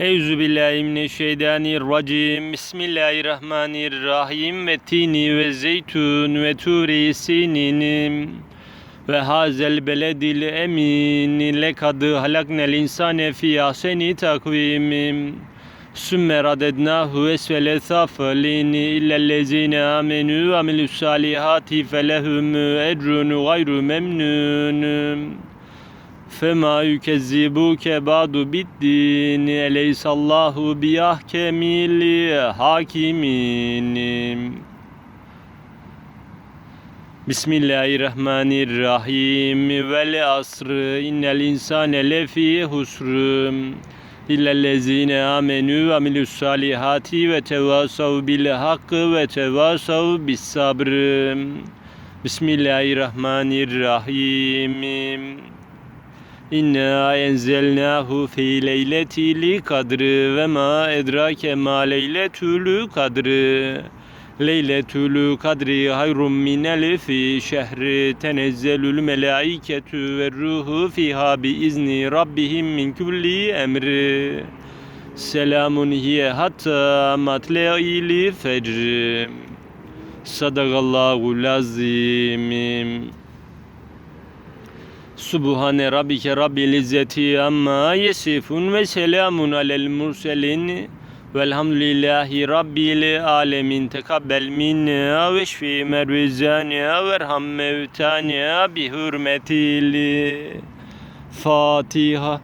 Euzu billahi mineşşeytanirracim. Bismillahirrahmanirrahim. Ve tini ve zeytun ve turi sinin ve hazel beledil emin lekad halaknel insane fi ahseni takvim. Sümme radednahu esfele safilin illellezine amenu ve amilus salihati felehum ecrun gayru memnun. Fema yükezzibuke ba'du biddini eleysallahu biyahkemili hakimin. Bismillahirrahmanirrahim. Vel asr innel insane lefi husr. İllellezine amenü ve amilüs salihati ve tevasav bil hakkı ve tevasav bis sabr. Bismillahirrahmanirrahim. İnna enzelnahu fi leyletil kadri ve ma edrake ma leyletül kadri. Leyletül kadri hayrun min elfi şehri tenezzelül melaiketü ve ruhu fiha bi izni rabbihim min kulli emri. Selamun hiye hatta matle'il fecr. Sadakallahu lazim Subhane rabbike rabbil izzeti amma yesifun ve selamun alel murselin. Velhamdülillahi rabbil alemin. Tekabbel minna ve şfi mervizana verham mevtana bi hürmetil. Fatiha